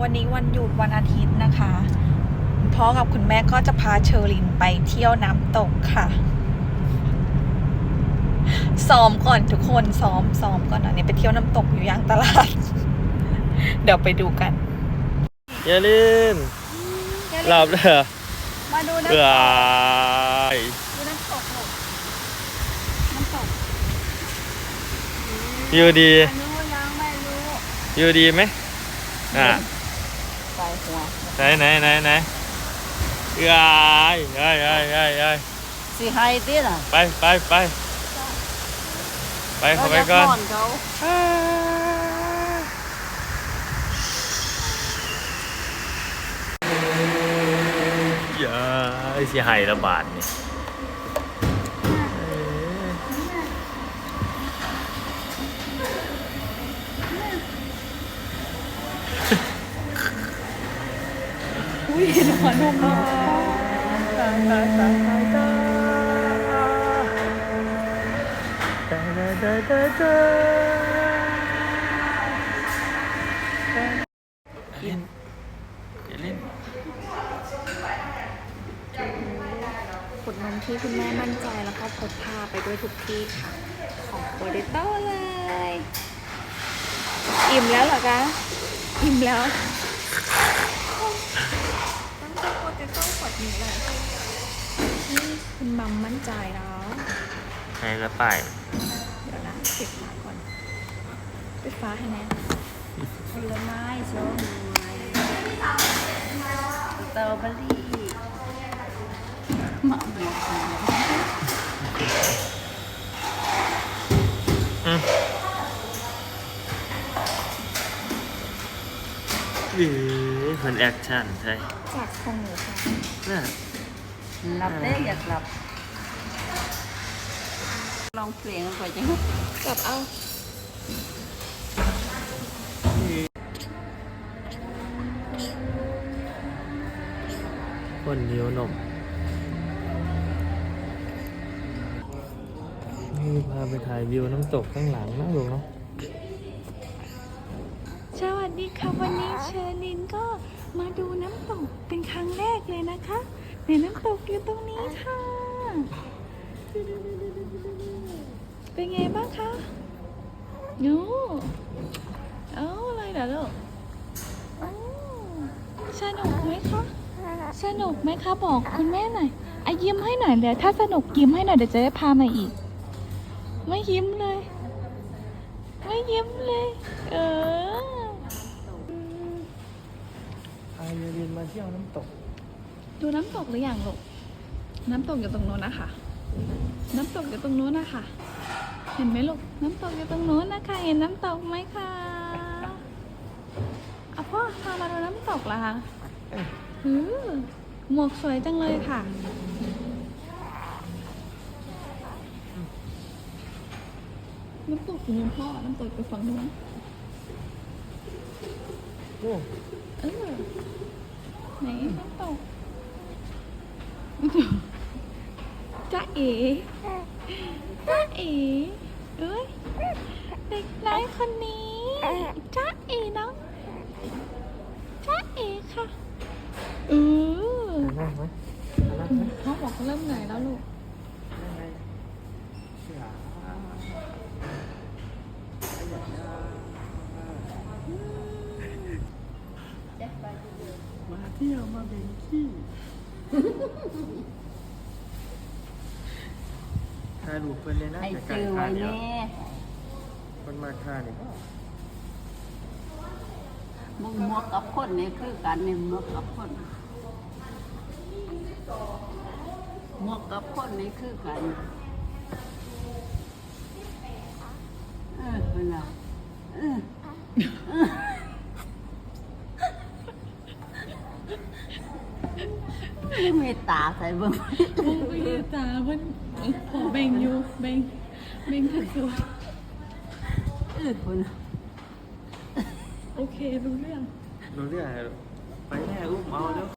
วันนี้วันหยุดวันอาทิตย์นะคะพ่อกับคุณแม่ก็จะพาเชอรินไปเที่ยวน้ำตกค่ะ ซ้อมก่อนทุกคนซ้อมซ้อมก่อนนะเนี่ยไปเที่ยวน้ำตกอยู่ย่างตลาด เดี๋ยวไปดูกันอย่าลืมหลับเลยเหรอมาดูเอ้น้ำตกยดูน้ำตกลูกน้ำตกอยู่ดีรู้ยังไม่รู้อยู่ดีไหมอ่ะไปหัวไหนไหนไหนไหนเอ้ยเอ้ยเอ้ยเอ้ยเอ้ยสิให้ติล่ะไปไปไปไปเข้าไปก่อนเาจะเขาอย่าสิให้ระบาดนี่ ยนอนนมตายตายตายตายตายดาดาดาดาดาอย่าเล่นขดนมที่คุณแม่มั่นใจแล้วก็พกพาไปด้วยทุกที่ค่ะ ของโปรเตโต้เลย อิ่มแล้วเหรอคะ อิ่มแล้ว จะโปเตโต้ขวดนี้เลยนี่คุณมัมมั่นใจเนาะให้ละป้ายเดี๋ยวนะปิดฝาก่อนปิดฝาให้แน่ผลไม้สองไม้สตรอเบอรี่มะม่วงอืมเอ้ ยมันแอคชั่นใช่จากของหนูค่ะน่ะหลับได้อยากหลับ ลองเพลงก่อนจังกลับเอาคนหิวนมนี่พาไปถ่ายวิวน้ำตกข้างหลังนะลูกเนาะสวัส ดีค่ะวันนี้เชอรินก็มาดูน้ำตกเป็นครั้งแรกเลยนะคะในน้ำตกอยู่ตรงนี้ค่ะ เป็นไงบ้างคะหนูเอาอะไรเหรอลูกสนุกไหมคะ สนุกไหมคะ บอกคุณแม่หน่อยอะยิ้มให้หน่อยเดี๋ยวถ้าสนุกยิ้มให้หน่อยเดี๋ยวจะได้พามาอีก ไม่ยิ้มเลย ไม่ยิ้มเลย เออ พาเยริน มาเที่ยวน้ำตก ดูน้ำตกหรือยังลูกน้ำตกอยู่ตรงโน้นนะคะ น้ำตกอยู่ตรงโน้นนะคะ เห็นไหมลูก น้ำตกอยู่ตรงโน้นนะคะ เห็นน้ำตกไหมคะเอาพ่อพามาดูน้ำตกละคะอือหมวกสวยจังเลยค่ะ น้ำตกอยู่นู้นพ่อ น้ำตกไปฝั่งนู้นโอ้ เออ ไหนน้ำตกจ้าเอ๋จ้าเอ๋เอ้ยเด็กน้อยคนนี้จ้าเอ๋เนาะจ้าเอ๋ค่ะเออนั่งไหมเขาบอกเขาเริ่มเหนื่อยแล้วลูก มาเที่ยวมาเบงขี้ถ่ายรูปเพิ่นเลยนะให้แต่ไกลจื้อค่าไว้เดียวแน่คนมาค่านี่มึงหมวกกับคนนี่คือกันนี่หมวกกับคนหมวกกับคนนี่คือกันเออเป็นไงเออเออ ไม่มีตาใส่เบิ่งโอ้ยตามันขอแบ่งอยู่แบ่งแบ่งถัดตัวเออคนโอเครู้เรื่อง รู้เรื่องอะไรลูกไปแม่อุ้มเอาเด้อ